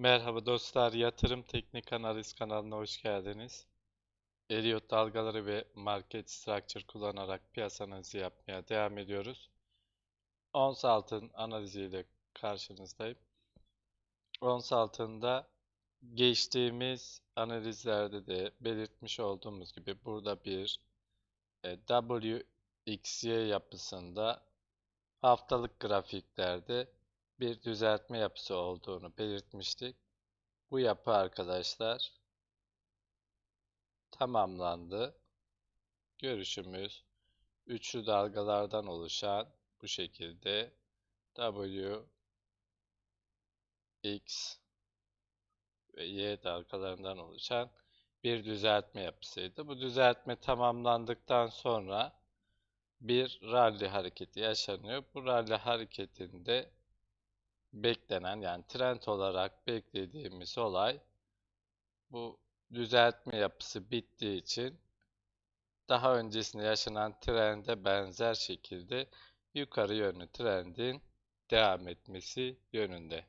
Merhaba dostlar, Yatırım Teknik Analiz kanalına hoş geldiniz. Elliott dalgaları ve market structure kullanarak piyasa analizi yapmaya devam ediyoruz. Ons altın analiziyle karşınızdayım. Ons altında geçtiğimiz analizlerde de belirtmiş olduğumuz gibi burada bir e, WXY yapısında haftalık grafiklerde bir düzeltme yapısı olduğunu belirtmiştik. Bu yapı arkadaşlar tamamlandı. Görüşümüz üçlü dalgalardan oluşan bu şekilde W, X ve Y dalgalarından oluşan bir düzeltme yapısıydı. Bu düzeltme tamamlandıktan sonra bir rally hareketi yaşanıyor. Bu rally hareketinde beklenen yani trend olarak beklediğimiz olay bu düzeltme yapısı bittiği için daha öncesinde yaşanan trende benzer şekilde yukarı yönlü trendin devam etmesi yönünde.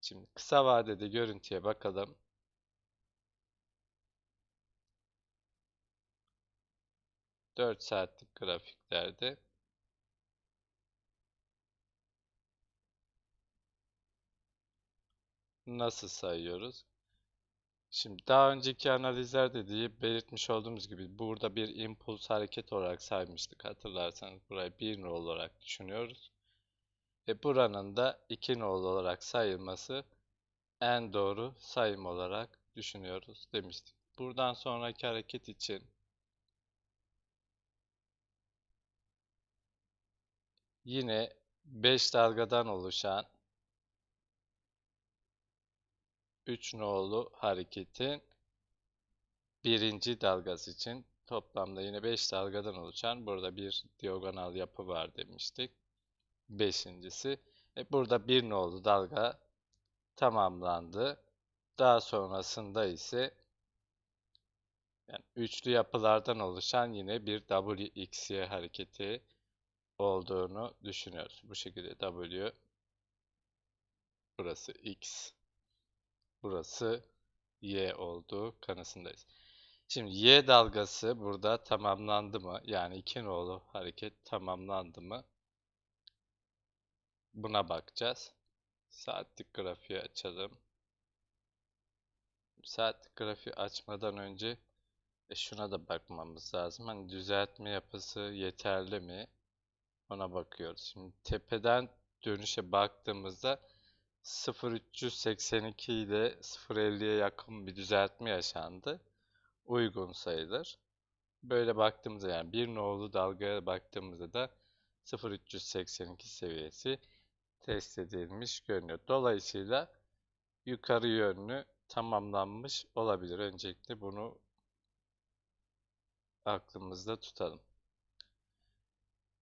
Şimdi kısa vadede görüntüye bakalım. Dört saatlik grafiklerde nasıl sayıyoruz? Şimdi daha önceki analizlerde diye belirtmiş olduğumuz gibi burada bir impuls hareket olarak saymıştık. Hatırlarsanız burayı bir nol olarak düşünüyoruz. Ve buranın da iki nol olarak sayılması en doğru sayım olarak düşünüyoruz demiştik. Buradan sonraki hareket için yine 5 dalgadan oluşan 3 nolu hareketin birinci dalgası için toplamda yine 5 dalgadan oluşan burada bir diagonal yapı var demiştik. Beşincisi. E burada bir nolu dalga tamamlandı. Daha sonrasında ise yani üçlü yapılardan oluşan yine bir WXY hareketi olduğunu düşünüyoruz. Bu şekilde W burası X Burası Y olduğu kanısındayız. Şimdi Y dalgası burada tamamlandı mı? Yani iki nolu hareket tamamlandı mı? Buna bakacağız. Saatlik grafiği açalım. Saatlik grafiği açmadan önce e şuna da bakmamız lazım. Hani düzeltme yapısı yeterli mi? Ona bakıyoruz. Şimdi tepeden dönüşe baktığımızda 0382 ile 050'ye yakın bir düzeltme yaşandı. Uygun sayılır. Böyle baktığımızda yani bir nolu dalgaya baktığımızda da 0382 seviyesi test edilmiş görünüyor. Dolayısıyla yukarı yönlü tamamlanmış olabilir. Öncelikle bunu aklımızda tutalım.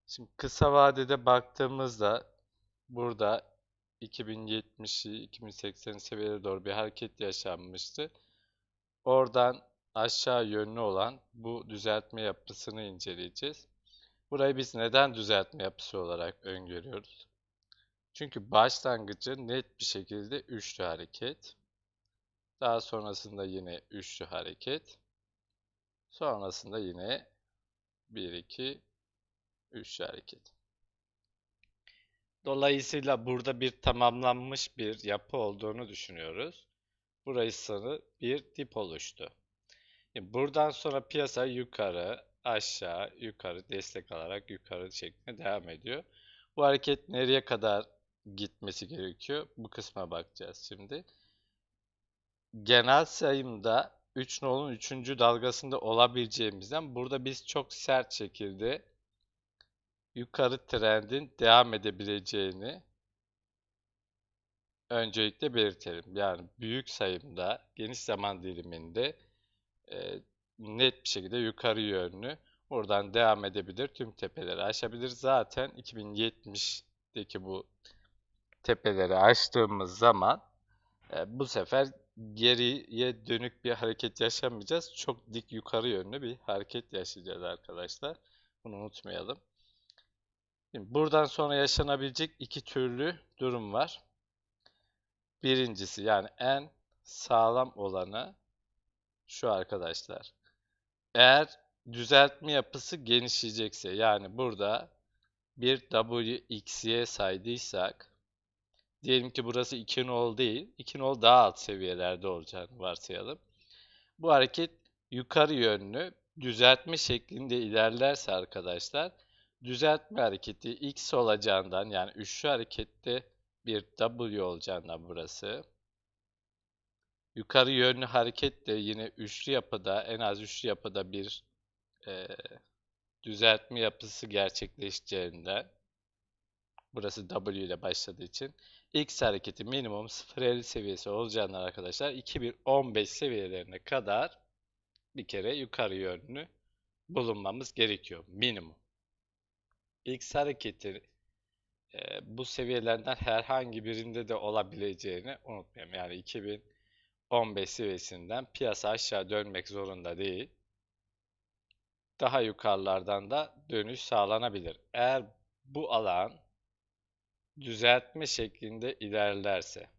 Şimdi kısa vadede baktığımızda burada 2070'i 2080 seviyelere doğru bir hareket yaşanmıştı. Oradan aşağı yönlü olan bu düzeltme yapısını inceleyeceğiz. Burayı biz neden düzeltme yapısı olarak öngörüyoruz? Çünkü başlangıcı net bir şekilde üçlü hareket. Daha sonrasında yine üçlü hareket. Sonrasında yine 1 2 üçlü hareket. Dolayısıyla burada bir tamamlanmış bir yapı olduğunu düşünüyoruz. Burası bir dip oluştu. Buradan sonra piyasa yukarı, aşağı, yukarı destek alarak yukarı şeklinde devam ediyor. Bu hareket nereye kadar gitmesi gerekiyor? Bu kısma bakacağız şimdi. Genel sayımda 3 nolun 3. dalgasında olabileceğimizden burada biz çok sert şekilde yukarı trendin devam edebileceğini öncelikle belirtelim. Yani büyük sayımda, geniş zaman diliminde e, net bir şekilde yukarı yönlü buradan devam edebilir. Tüm tepeleri aşabilir. Zaten 2070'deki bu tepeleri aştığımız zaman e, bu sefer geriye dönük bir hareket yaşamayacağız. Çok dik yukarı yönlü bir hareket yaşayacağız arkadaşlar. Bunu unutmayalım. Şimdi buradan sonra yaşanabilecek iki türlü durum var. Birincisi yani en sağlam olanı şu arkadaşlar. Eğer düzeltme yapısı genişleyecekse yani burada bir WXY saydıysak diyelim ki burası 2 nol değil 2 nol daha alt seviyelerde olacağını varsayalım. Bu hareket yukarı yönlü düzeltme şeklinde ilerlerse arkadaşlar düzeltme hareketi X olacağından yani üçlü harekette bir W olacağından burası yukarı yönlü hareket de yine üçlü yapıda en az üçlü yapıda bir e, düzeltme yapısı gerçekleşeceğinden burası W ile başladığı için X hareketi minimum 0.50 seviyesi olacağından arkadaşlar 2015 seviyelerine kadar bir kere yukarı yönlü bulunmamız gerekiyor minimum. X hareketi e, bu seviyelerden herhangi birinde de olabileceğini unutmayalım. Yani 2015 seviyesinden piyasa aşağı dönmek zorunda değil. Daha yukarılardan da dönüş sağlanabilir. Eğer bu alan düzeltme şeklinde ilerlerse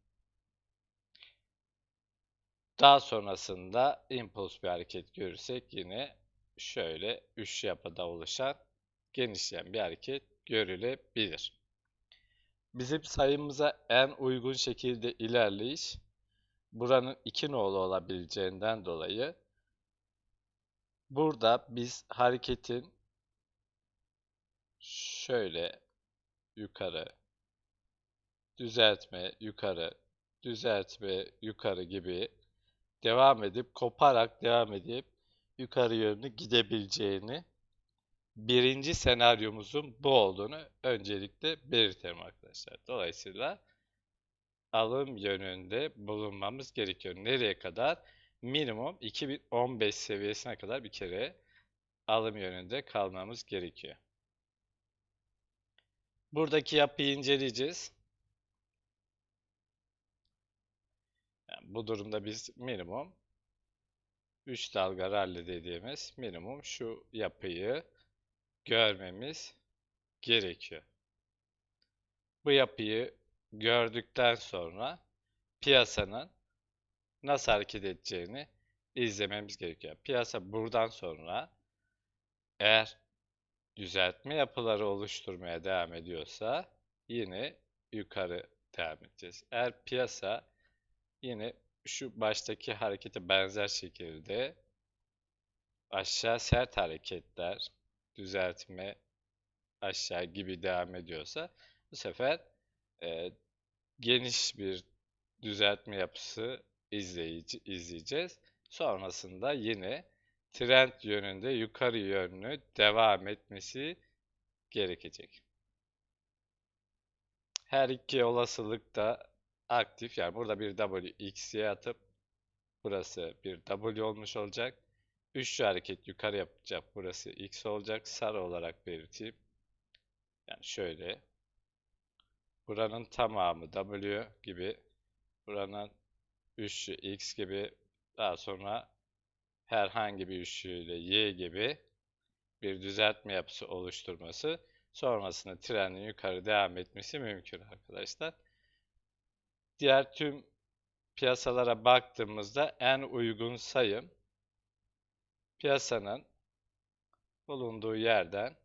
daha sonrasında impuls bir hareket görürsek yine şöyle üç yapıda oluşan genişleyen bir hareket görülebilir. Bizim sayımıza en uygun şekilde ilerleyiş buranın iki nolu olabileceğinden dolayı burada biz hareketin şöyle yukarı düzeltme yukarı düzeltme yukarı gibi devam edip koparak devam edip yukarı yönlü gidebileceğini birinci senaryomuzun bu olduğunu öncelikle belirtelim arkadaşlar. Dolayısıyla alım yönünde bulunmamız gerekiyor. Nereye kadar? Minimum 2015 seviyesine kadar bir kere alım yönünde kalmamız gerekiyor. Buradaki yapıyı inceleyeceğiz. Yani bu durumda biz minimum 3 dalga rally dediğimiz minimum şu yapıyı görmemiz gerekiyor. Bu yapıyı gördükten sonra piyasanın nasıl hareket edeceğini izlememiz gerekiyor. Piyasa buradan sonra eğer düzeltme yapıları oluşturmaya devam ediyorsa yine yukarı devam edeceğiz. Eğer piyasa yine şu baştaki harekete benzer şekilde aşağı sert hareketler, düzeltme aşağı gibi devam ediyorsa bu sefer e, geniş bir düzeltme yapısı izleyici, izleyeceğiz. Sonrasında yine trend yönünde yukarı yönlü devam etmesi gerekecek. Her iki olasılık da aktif. Yani burada bir W X'ye atıp burası bir W olmuş olacak. Üçlü hareket yukarı yapacak. Burası X olacak. Sarı olarak belirteyim. Yani şöyle. Buranın tamamı W gibi. Buranın üçlü X gibi. Daha sonra herhangi bir üçlüyle Y gibi bir düzeltme yapısı oluşturması. Sonrasında trendin yukarı devam etmesi mümkün arkadaşlar. Diğer tüm piyasalara baktığımızda en uygun sayım piyasanın bulunduğu yerden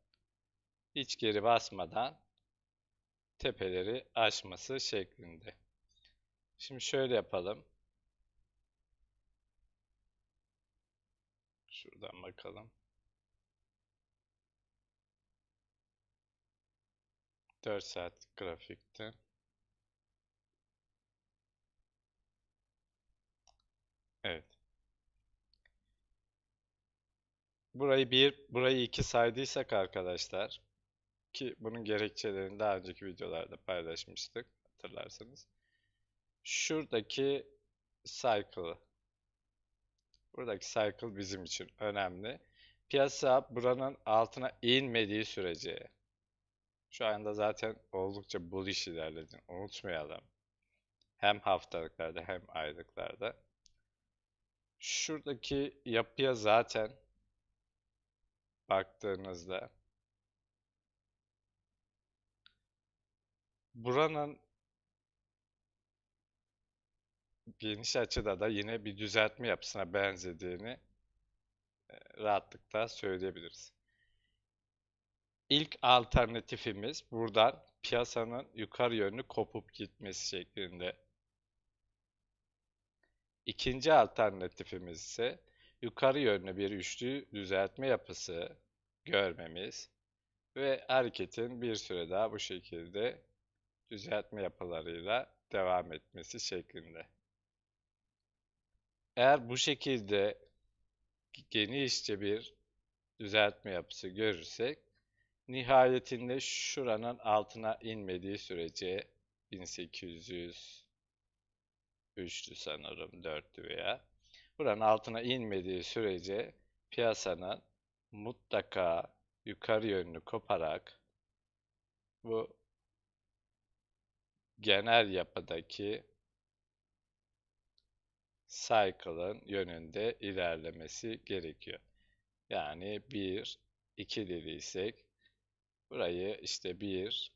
hiç geri basmadan tepeleri aşması şeklinde. Şimdi şöyle yapalım. Şuradan bakalım. 4 saat grafikte. Evet. Burayı bir, burayı iki saydıysak arkadaşlar ki bunun gerekçelerini daha önceki videolarda paylaşmıştık hatırlarsanız. Şuradaki cycle buradaki cycle bizim için önemli. Piyasa buranın altına inmediği sürece şu anda zaten oldukça bullish ilerledi. Unutmayalım. Hem haftalıklarda hem aylıklarda. Şuradaki yapıya zaten baktığınızda buranın geniş açıda da yine bir düzeltme yapısına benzediğini rahatlıkla söyleyebiliriz. İlk alternatifimiz buradan piyasanın yukarı yönlü kopup gitmesi şeklinde. İkinci alternatifimiz ise yukarı yönlü bir üçlü düzeltme yapısı görmemiz ve hareketin bir süre daha bu şekilde düzeltme yapılarıyla devam etmesi şeklinde. Eğer bu şekilde genişçe bir düzeltme yapısı görürsek nihayetinde şuranın altına inmediği sürece 1800 üçlü sanırım dörtlü veya buranın altına inmediği sürece piyasanın mutlaka yukarı yönlü koparak bu genel yapıdaki cycle'ın yönünde ilerlemesi gerekiyor. Yani 1, 2 dediysek burayı işte 1,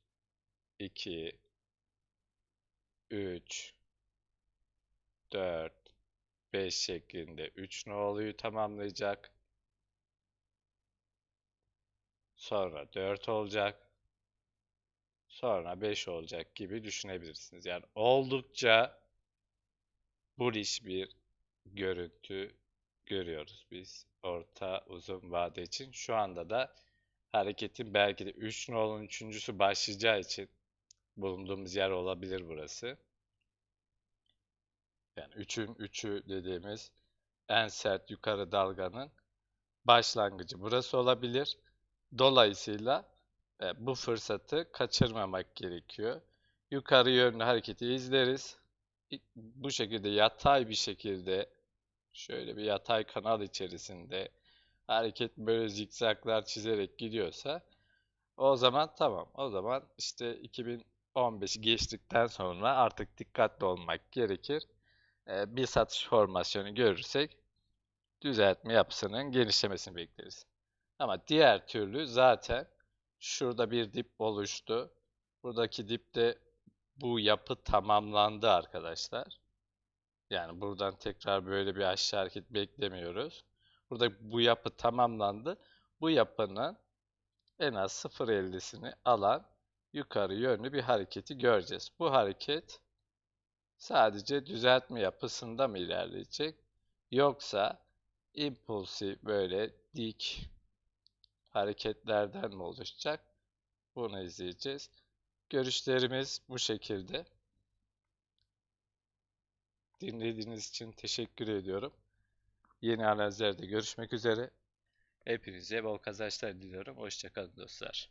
2, 3, 4, 5 şeklinde 3 noluyu tamamlayacak. Sonra 4 olacak. Sonra 5 olacak gibi düşünebilirsiniz. Yani oldukça bullish bir görüntü görüyoruz biz orta uzun vade için. Şu anda da hareketin belki de 3 nolun üçüncüsü başlayacağı için bulunduğumuz yer olabilir burası. Yani 3'ün 3'ü dediğimiz en sert yukarı dalganın başlangıcı burası olabilir. Dolayısıyla e, bu fırsatı kaçırmamak gerekiyor. Yukarı yönlü hareketi izleriz. Bu şekilde yatay bir şekilde şöyle bir yatay kanal içerisinde hareket böyle zikzaklar çizerek gidiyorsa o zaman tamam. O zaman işte 2015 geçtikten sonra artık dikkatli olmak gerekir. Ee, bir satış formasyonu görürsek düzeltme yapısının genişlemesini bekleriz. Ama diğer türlü zaten şurada bir dip oluştu. Buradaki dipte bu yapı tamamlandı arkadaşlar. Yani buradan tekrar böyle bir aşağı hareket beklemiyoruz. Burada bu yapı tamamlandı. Bu yapının en az 0.50'sini alan yukarı yönlü bir hareketi göreceğiz. Bu hareket sadece düzeltme yapısında mı ilerleyecek? Yoksa impulsif böyle dik hareketlerden mi oluşacak? Bunu izleyeceğiz. Görüşlerimiz bu şekilde. Dinlediğiniz için teşekkür ediyorum. Yeni analizlerde görüşmek üzere. Hepinize bol kazançlar diliyorum. Hoşçakalın dostlar.